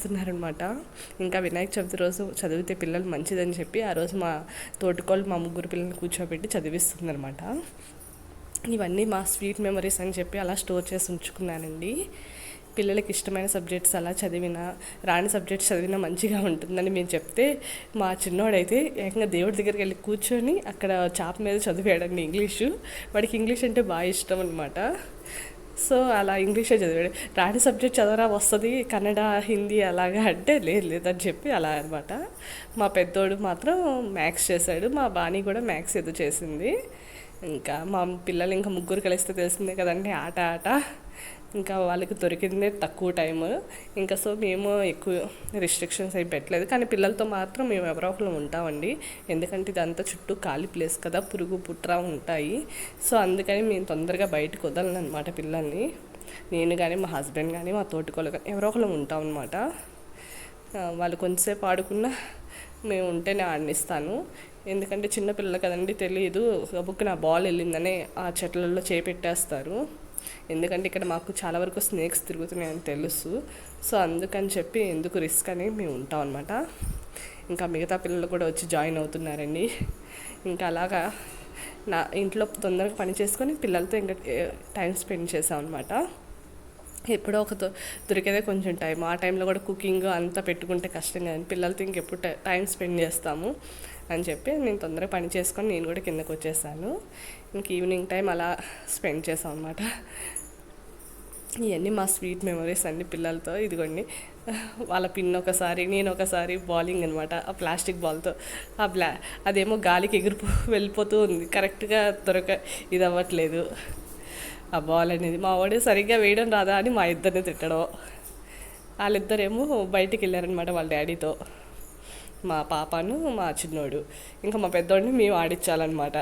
చేస్తున్నారనమాట ఇంకా వినాయక చవితి రోజు చదివితే పిల్లలు మంచిదని చెప్పి ఆ రోజు మా తోటికోళ్ళు మా ముగ్గురు పిల్లల్ని కూర్చోబెట్టి చదివిస్తుందనమాట ఇవన్నీ మా స్వీట్ మెమరీస్ అని చెప్పి అలా స్టోర్ చేసి ఉంచుకున్నానండి. పిల్లలకి ఇష్టమైన సబ్జెక్ట్స్ అలా చదివినా రాని సబ్జెక్ట్స్ చదివినా మంచిగా ఉంటుందని మేము చెప్తే మా చిన్నోడైతే ఏకంగా దేవుడి దగ్గరికి వెళ్ళి కూర్చొని అక్కడ చాప్ మీద చదివాడండి ఇంగ్లీషు. వాడికి ఇంగ్లీష్ అంటే బాగా ఇష్టం అనమాట సో అలా ఇంగ్లీషే చదివాడు. రాని సబ్జెక్ట్ చదవరా వస్తుంది కన్నడ హిందీ అలాగా అంటే లేదు లేదని చెప్పి అలా అనమాట మా పెద్దోడు మాత్రం మ్యాథ్స్ చేశాడు. మా బాణి కూడా మ్యాథ్స్ ఏదో చేసింది. ఇంకా మా పిల్లలు ఇంకా ముగ్గురు కలిస్తే తెలిసిందే కదండి ఆట ఆట. ఇంకా వాళ్ళకి దొరికిందే తక్కువ టైము. ఇంకా సో మేము ఎక్కువ రిస్ట్రిక్షన్స్ ఏం పెట్టలేదు. కానీ పిల్లలతో మాత్రం మేము ఎవరో ఒకరు ఉంటామండి. ఎందుకంటే ఇదంతా చుట్టూ ఖాళీ ప్లేస్ కదా పురుగు పుట్రా ఉంటాయి. సో అందుకని మేము తొందరగా బయటకు వదలను అనమాట పిల్లల్ని. నేను కానీ మా హస్బెండ్ కానీ మా తోటికోళ్ళు కానీ ఎవరో ఒకరు ఉంటాం అనమాట వాళ్ళు కొంతసేపు ఆడుకున్నా మేము ఉంటేనే ఆడనిస్తాను. ఎందుకంటే చిన్నపిల్లలు కదండి తెలియదు గబుక్కు నా బాల్ వెళ్ళిందనే ఆ చెట్లలో చేపెట్టేస్తారు. ఎందుకంటే ఇక్కడ మాకు చాలా వరకు స్నేక్స్ తిరుగుతున్నాయని తెలుసు. సో అందుకని చెప్పి ఎందుకు రిస్క్ అని మేము ఉంటాం అనమాట ఇంకా మిగతా పిల్లలు కూడా వచ్చి జాయిన్ అవుతున్నారండి. ఇంకా అలాగా నా ఇంట్లో తొందరగా పని చేసుకొని పిల్లలతో ఇంకా టైం స్పెండ్ చేసాం అనమాట ఎప్పుడో ఒక దొరికేదే కొంచెం టైం ఆ టైంలో కూడా కుకింగ్ అంతా పెట్టుకుంటే కష్టం కదండి. పిల్లలతో ఇంకెప్పుడు టైం స్పెండ్ చేస్తాము. అని చెప్పి నేను తొందరగా పని చేసుకొని నేను కూడా కిందకు వచ్చేసాను. ఇంక ఈవినింగ్ టైం అలా స్పెండ్ చేసాం అనమాట ఇవన్నీ మా స్వీట్ మెమరీస్ అన్ని పిల్లలతో ఇదిగోండి. వాళ్ళ పిన్ ఒకసారి నేను ఒకసారి బౌలింగ్ అనమాట ఆ ప్లాస్టిక్ బాల్తో. ఆ బ్లా అదేమో గాలికి ఎగిరిపో వెళ్ళిపోతూ ఉంది. కరెక్ట్గా దొరక ఇది అవ్వట్లేదు. ఆ బాల్ అనేది మా వాడు సరిగ్గా వేయడం రాదా అని మా ఇద్దరిని తిట్టడం. వాళ్ళిద్దరేమో బయటికి వెళ్ళారనమాట వాళ్ళ డాడీతో. మా పాపను మా చిన్నోడు. ఇంకా మా పెద్దోడిని మేము ఆడించాలన్నమాట.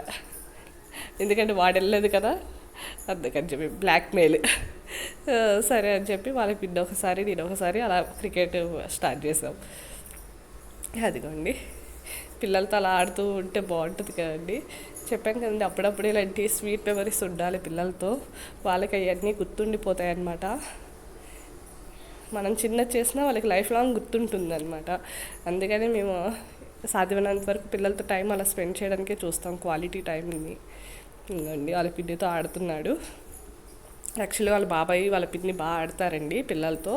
ఎందుకంటే వాడు వెళ్ళలేదు కదా అందుకని చెప్పి బ్లాక్మెయిల్ సరే అని చెప్పి వాళ్ళకి పిన్న ఒకసారి నేను ఒకసారి అలా క్రికెట్ స్టార్ట్ చేసాం. అదిగోండి. పిల్లలతో అలా ఆడుతూ ఉంటే బాగుంటుంది కదండి. చెప్పాం కదండి అప్పుడప్పుడు ఇలాంటి స్వీట్ మెమరీస్ ఉండాలి పిల్లలతో. వాళ్ళకి అవన్నీ గుర్తుండిపోతాయి అన్నమాట మనం చిన్న చేసినా వాళ్ళకి లైఫ్ లాంగ్ గుర్తుంటుంది అనమాట అందుకని మేము సాధ్యమైనంత వరకు పిల్లలతో టైం అలా స్పెండ్ చేయడానికే చూస్తాం క్వాలిటీ టైంని ఇంకండి వాళ్ళ పిన్నితో ఆడుతున్నాడు. యాక్చువల్లీ వాళ్ళ బాబాయ్ వాళ్ళ పిన్ని బాగా ఆడతారండి పిల్లలతో.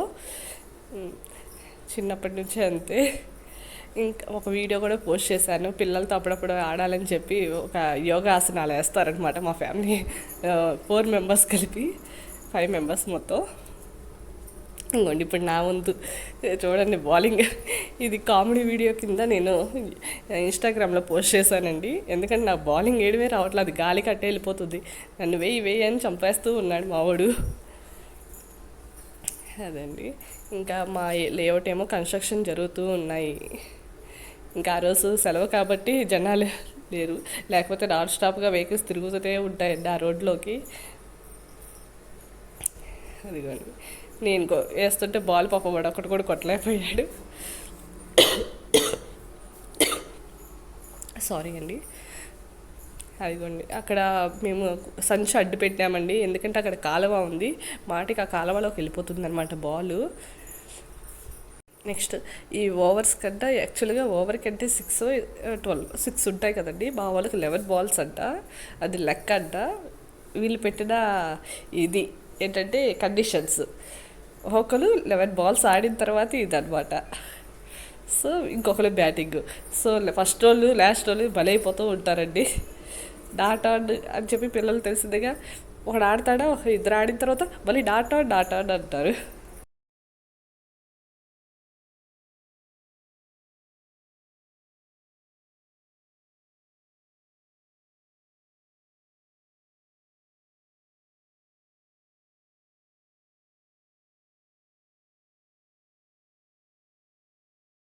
చిన్నప్పటి నుంచి అంతే. ఇంకా ఒక వీడియో కూడా పోస్ట్ చేశాను. పిల్లలతో అప్పుడప్పుడు ఆడాలని చెప్పి ఒక యోగాసనాలు వేస్తారనమాట మా ఫ్యామిలీ ఫోర్ మెంబర్స్ కలిపి ఫైవ్ మెంబర్స్ మొత్తం. ఇంకోండి ఇప్పుడు నా వంతు చూడండి బౌలింగ్ ఇది కామెడీ వీడియో కింద నేను ఇన్స్టాగ్రామ్లో పోస్ట్ చేశానండి. ఎందుకంటే నా బౌలింగ్ ఏడివే రావట్లేదు. అది గాలి కట్టే వెళ్ళిపోతుంది. నన్ను వేయి వేయి అని చంపేస్తూ ఉన్నాడు మావాడు అదండి. ఇంకా మా లేఅవుట్ ఏమో కన్స్ట్రక్షన్ జరుగుతూ ఉన్నాయి. ఇంకా ఆ రోజు సెలవు కాబట్టి జనాలు లేరు. లేకపోతే నాన్ స్టాప్గా వెహికల్స్ తిరుగుతూనే ఉంటాయండి ఆ రోడ్లోకి. అదిగోండి. నేను వేస్తుంటే బాల్ పాప వాడు ఒకటి కూడా కొట్టలేకపోయాడు. సారీ అండి. అదిగోండి. అక్కడ మేము సంచి అడ్డు పెట్టామండి. ఎందుకంటే అక్కడ కాలువ ఉంది. మాటికి ఆ కాలువలోకి వెళ్ళిపోతుంది అనమాట బాల్. నెక్స్ట్ ఈ ఓవర్స్ కంటే యాక్చువల్గా ఓవర్ కంటే సిక్స్ ట్వెల్వ్ సిక్స్ ఉంటాయి కదండి. మా వాళ్ళకి లెవెన్ బాల్స్ అంట. అది లెక్క అంట. వీళ్ళు పెట్టిన ఇది ఏంటంటే కండిషన్స్. ఒకరు లెవెన్ బాల్స్ ఆడిన తర్వాత ఇదనమాట సో ఇంకొకరు బ్యాటింగ్. సో ఫస్ట్ వాళ్ళు లాస్ట్ వాళ్ళు బలైపోతూ ఉంటారండి. డాట్ ఆన్ అని చెప్పి పిల్లలు తెలిసిందిగా ఒకడు ఆడతాడా? ఇద్దరు ఆడిన తర్వాత మళ్ళీ డాట్ ఆన్ డాట్ ఆన్ అంటారు.